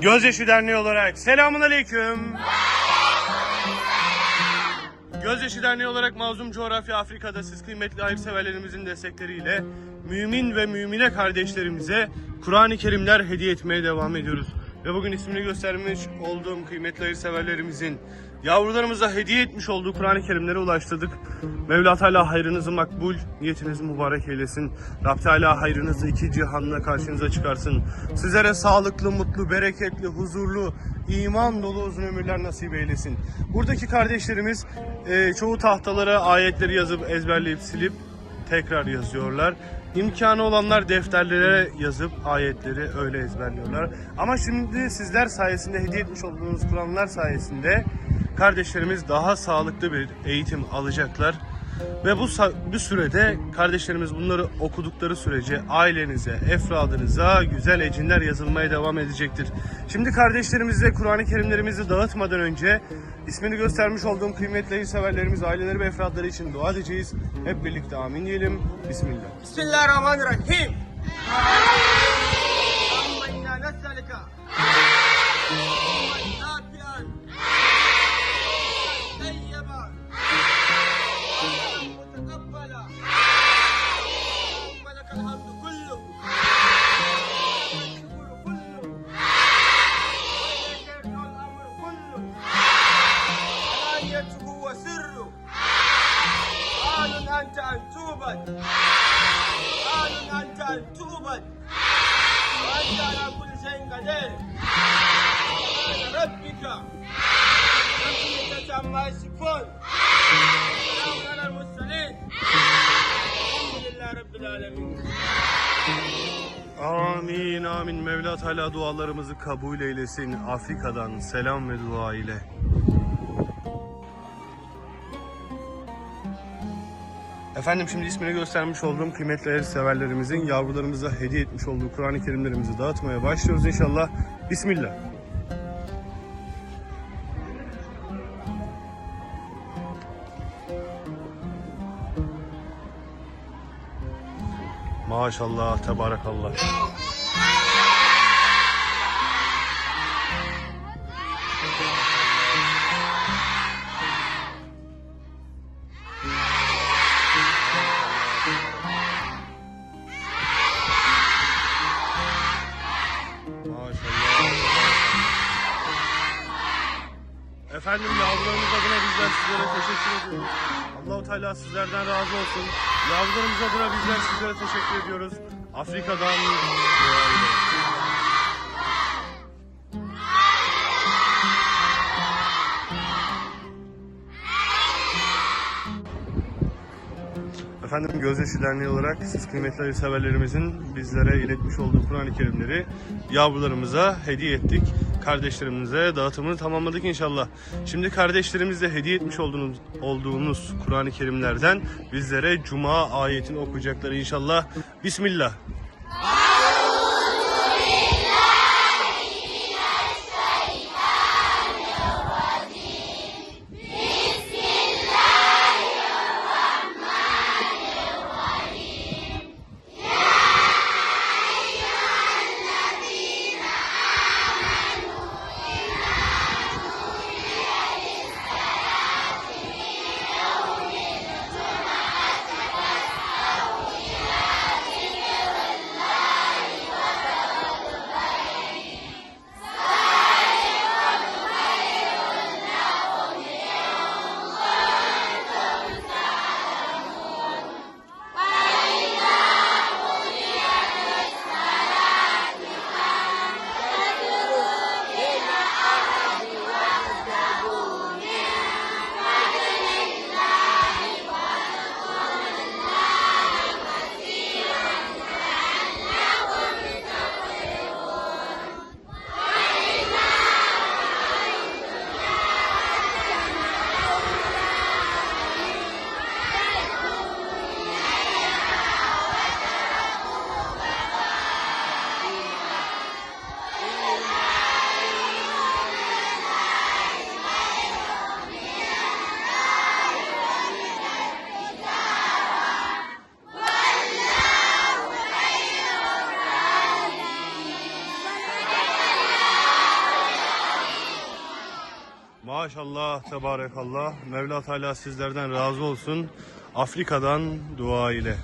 Gözyaşı Derneği olarak selamun aleyküm. Gözyaşı Derneği olarak mazlum coğrafya Afrika'da siz kıymetli hayırseverlerimizin destekleriyle mümin ve mümine kardeşlerimize Kur'an-ı Kerimler hediye etmeye devam ediyoruz. Ve bugün ismini göstermiş olduğum kıymetli hayırseverlerimizin yavrularımıza hediye etmiş olduğu Kur'an-ı Kerimlere ulaştırdık. Mevla Teala hayrınızı makbul, niyetinizi mübarek eylesin. Rab Teala hayrınızı iki cihanla karşınıza çıkarsın. Sizlere sağlıklı, mutlu, bereketli, huzurlu, iman dolu uzun ömürler nasip eylesin. Buradaki kardeşlerimiz e, çoğu tahtalara ayetleri yazıp ezberleyip silip tekrar yazıyorlar. İmkanı olanlar defterlere yazıp ayetleri öyle ezberliyorlar. Ama şimdi sizler sayesinde hediye etmiş olduğunuz Kur'anlar sayesinde kardeşlerimiz daha sağlıklı bir eğitim alacaklar. Ve bu bir sürede kardeşlerimiz bunları okudukları sürece ailenize, efradınıza güzel ecinler yazılmaya devam edecektir. Şimdi kardeşlerimize Kur'an-ı Kerimlerimizi dağıtmadan önce ismini göstermiş olduğum kıymetli severlerimiz, aileleri ve efradları için dua edeceğiz. Hep birlikte amin diyelim. Bismillah. Bismillahirrahmanirrahim. Amin. ان توبت قال أنت أن تؤبد وأنت على كل شيء قدير سبحان ربك رب العزة عما يصفون سلام على المرسلين الحمد لله رب العالمين Amin amin. Mevla Teala dualarımızı kabul eylesin. Afrika'dan selam ve dua ile. Efendim şimdi ismini göstermiş olduğum kıymetli el severlerimizin yavrularımıza hediye etmiş olduğu Kur'an-ı Kerimlerimizi dağıtmaya başlıyoruz inşallah. Bismillah. Maşallah, tebarakallah. Efendim yavrularımız adına bizler sizlere teşekkür ediyoruz. Allahu Teala sizlerden razı olsun. Yavrularımız adına bizler sizlere teşekkür ediyoruz. Afrika'dan. Efendim Gözyaşı Derneği olarak siz kıymetli severlerimizin bizlere iletmiş olduğu Kur'an-ı Kerimleri yavrularımıza hediye ettik. Kardeşlerimize dağıtımını tamamladık inşallah. Şimdi kardeşlerimizle hediye etmiş olduğunuz, olduğumuz Kur'an-ı Kerimlerden bizlere Cuma ayetini okuyacaklar inşallah. Bismillah. Maşallah, tebarekallah. Mevla Teala sizlerden razı olsun. Afrika'dan dua ile.